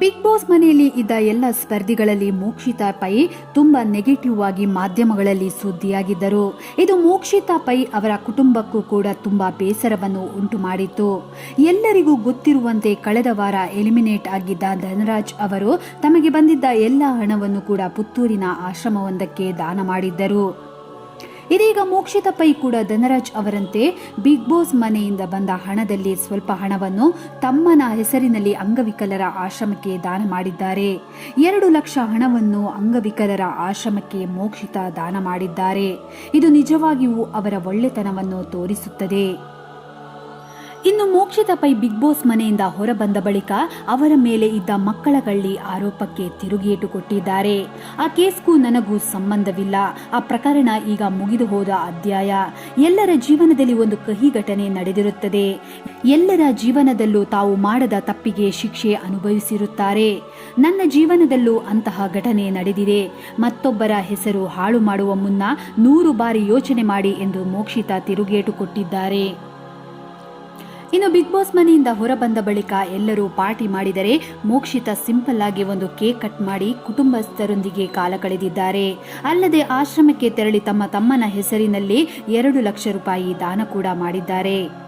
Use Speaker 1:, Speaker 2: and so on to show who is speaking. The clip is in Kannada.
Speaker 1: ಬಿಗ್ ಬಾಸ್ ಮನೆಯಲ್ಲಿ ಇದ್ದ ಎಲ್ಲ ಸ್ಪರ್ಧಿಗಳಲ್ಲಿ ಮೋಕ್ಷಿತಾ ಪೈ ತುಂಬಾ ನೆಗೆಟಿವ್ ಆಗಿ ಮಾಧ್ಯಮಗಳಲ್ಲಿ ಸುದ್ದಿಯಾಗಿದ್ದರು. ಇದು ಮೋಕ್ಷಿತಾ ಪೈ ಅವರ ಕುಟುಂಬಕ್ಕೂ ಕೂಡ ತುಂಬಾ ಬೇಸರವನ್ನು ಉಂಟು ಮಾಡಿತ್ತು ಎಲ್ಲರಿಗೂ ಗೊತ್ತಿರುವಂತೆ ಕಳೆದ ವಾರ ಎಲಿಮಿನೇಟ್ ಆಗಿದ್ದ ಧನರಾಜ್ ಅವರು ತಮಗೆ ಬಂದಿದ್ದ ಎಲ್ಲ ಹಣವನ್ನು ಕೂಡ ಪುತ್ತೂರಿನ ಆಶ್ರಮವೊಂದಕ್ಕೆ ದಾನ ಮಾಡಿದ್ದರು. ಇದೀಗ ಮೋಕ್ಷಿತ ಪೈ ಕೂಡ ಧನರಾಜ್ ಅವರಂತೆ ಬಿಗ್ ಬಾಸ್ ಮನೆಯಿಂದ ಬಂದ ಹಣದಲ್ಲಿ ಸ್ವಲ್ಪ ಹಣವನ್ನು ತಮ್ಮನ ಹೆಸರಿನಲ್ಲಿ ಅಂಗವಿಕಲರ ಆಶ್ರಮಕ್ಕೆ ದಾನ ಮಾಡಿದ್ದಾರೆ. ಎರಡು ಲಕ್ಷ ಹಣವನ್ನು ಅಂಗವಿಕಲರ ಆಶ್ರಮಕ್ಕೆ ಮೋಕ್ಷಿತ ದಾನ ಮಾಡಿದ್ದಾರೆ. ಇದು ನಿಜವಾಗಿಯೂ ಅವರ ಒಳ್ಳೆತನವನ್ನು ತೋರಿಸುತ್ತದೆ. ಇನ್ನು ಮೋಕ್ಷಿತ ಪೈ ಬಿಗ್ ಬಾಸ್ ಮನೆಯಿಂದ ಹೊರಬಂದ ಬಳಿಕ ಅವರ ಮೇಲೆ ಇದ್ದ ಮಕ್ಕಳ ಗಳ್ಳಿ ಆರೋಪಕ್ಕೆ ತಿರುಗೇಟು ಕೊಟ್ಟಿದ್ದಾರೆ. ಆ ಕೇಸ್ಗೂ ನನಗೂ ಸಂಬಂಧವಿಲ್ಲ. ಆ ಪ್ರಕರಣ ಈಗ ಮುಗಿದು ಹೋದ ಅಧ್ಯಾಯ. ಎಲ್ಲರ ಜೀವನದಲ್ಲಿ ಒಂದು ಕಹಿ ಘಟನೆ ನಡೆದಿರುತ್ತದೆ. ಎಲ್ಲರ ಜೀವನದಲ್ಲೂ ತಾವು ಮಾಡದ ತಪ್ಪಿಗೆ ಶಿಕ್ಷೆ ಅನುಭವಿಸಿರುತ್ತಾರೆ. ನನ್ನ ಜೀವನದಲ್ಲೂ ಅಂತಹ ಘಟನೆ ನಡೆದಿದೆ. ಮತ್ತೊಬ್ಬರ ಹೆಸರು ಹಾಳು ಮಾಡುವ ಮುನ್ನ ನೂರು ಬಾರಿ ಯೋಚನೆ ಮಾಡಿ ಎಂದು ಮೋಕ್ಷಿತ ತಿರುಗೇಟು ಕೊಟ್ಟಿದ್ದಾರೆ. ಇನ್ನು ಬಿಗ್ ಬಾಸ್ ಮನೆಯಿಂದ ಹೊರಬಂದ ಬಳಿಕ ಎಲ್ಲರೂ ಪಾರ್ಟಿ ಮಾಡಿದರೆ ಮೋಕ್ಷಿತ ಸಿಂಪಲ್ ಆಗಿ ಒಂದು ಕೇಕ್ ಕಟ್ ಮಾಡಿ ಕುಟುಂಬಸ್ಥರೊಂದಿಗೆ ಕಾಲ ಕಳೆದಿದ್ದಾರೆ. ಅಲ್ಲದೆ ಆಶ್ರಮಕ್ಕೆ ತೆರಳಿ ತಮ್ಮ ತಮ್ಮನ ಹೆಸರಿನಲ್ಲಿ ಎರಡು ಲಕ್ಷ ರೂಪಾಯಿ ದಾನ ಕೂಡ ಮಾಡಿದ್ದಾರೆ.